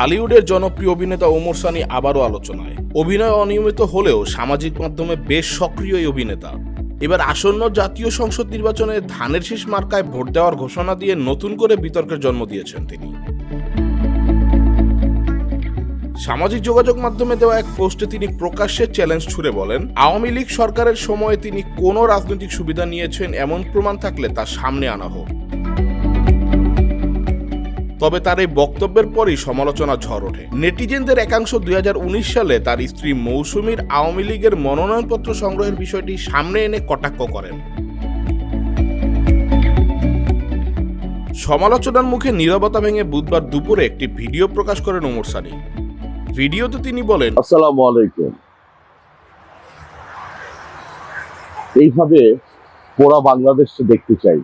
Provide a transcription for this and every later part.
ঢালিউডের জনপ্রিয় অভিনেতা ওমর সানি আবারও আলোচনায়। অভিনয় অনিয়মিত হলেও সামাজিক মাধ্যমে বেশ সক্রিয় এই অভিনেতা। এবার আসন্ন জাতীয় সংসদ নির্বাচনে ধানের শীষ মার্কায় ভোট দেওয়ার ঘোষণা দিয়ে নতুন করে বিতর্কের জন্ম দিয়েছেন তিনি। সামাজিক যোগাযোগ মাধ্যমে দেওয়া এক পোস্টে তিনি প্রকাশ্যে চ্যালেঞ্জ ছুড়ে বলেন, আওয়ামী লীগ সরকারের সময়ে তিনি কোনো রাজনৈতিক সুবিধা নিয়েছেন এমন প্রমাণ থাকলে তা সামনে আনা হোক। তবে তার এই বক্তব্যের পরই সমালোচনা ঝড় ওঠে। নেটিজেনদের একাংশ দুই হাজার উনিশ সালে তার স্ত্রী মৌসুমীর আওয়ামী লীগের মনোনয়নপত্র সংগ্রহের বিষয়টি সামনে এনে কটাক্ষ করেন। সমালোচনার মুখে নীরবতা ভেঙে বুধবার দুপুরে একটি ভিডিও প্রকাশ করেন ওমর সানি। ভিডিওতে তিনি বলেন, আসসালামু আলাইকুম। এইভাবে পোড়া বাংলাদেশকে দেখতে চাই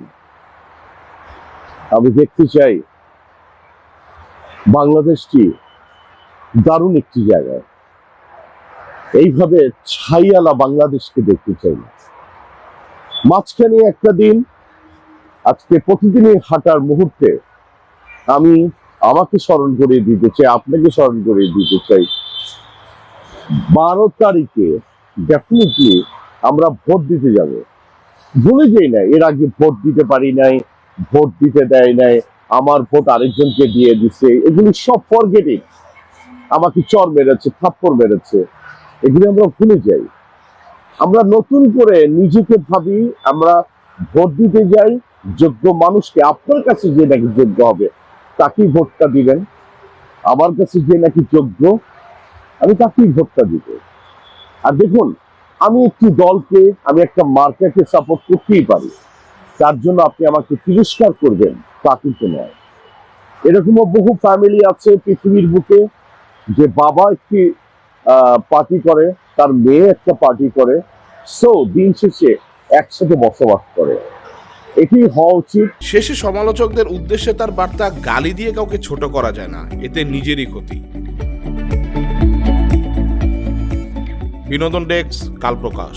আমি দেখতে চাই বাংলাদেশটি দারুণ একটি জায়গা। এইভাবে ছাইয়ালা বাংলাদেশকে দেখতে চাই না। মাঝখানে একটা দিন, আজকে প্রতিদিনই হাঁটার মুহূর্তে আমি আমাকে স্মরণ করে দিতে চাই, আপনাকে স্মরণ করে দিতে চাই। বারো তারিখে ডেফিনেটলি আমরা ভোট দিতে যাব। ভুলে যাই না এর আগে ভোট দিতে পারি নাই, ভোট দিতে দেয় নাই। আমার ভোট আরেকজনকে দিয়ে দিছে। এগুলি সব ফরগেটিং আমাকে চর মেরেছে, থাপ্পড় মেরেছে। এগুলি আমরা ভুলে যাই। আমরা নতুন করে নিজেকে ভাবি, আমরা ভোট দিতে যাই, যোগ্য মানুষকে আপনার কাছে যে নাকি যোগ্য হবে, তাকেই ভোটটা দিবেন। আমার কাছে যে নাকি যোগ্য, আমি তাকেই ভোটটা দিব। আর দেখুন, আমি একটি দলকে, আমি একটা মার্কেটকে সাপোর্ট করতেই পারি। তার জন্য আপনি আমাকে তিরস্কার করবেন। তা কিন্তু নয়। এরকমও বহু ফ্যামিলি আছে পৃথিবীর বুকে যে বাবা একটি পার্টি করে, তার মেয়ে একটা পার্টি করে। সো দিন শেষে একসাথে বসবাস করে। এটি হওয়া উচিত। শেষে সমালোচকদের উদ্দেশ্যে তার বার্তা গালি দিয়ে কাউকে ছোট করা যায় না। এতে নিজেরই ক্ষতি। বিনোদন ডেস্ক কাল প্রকাশ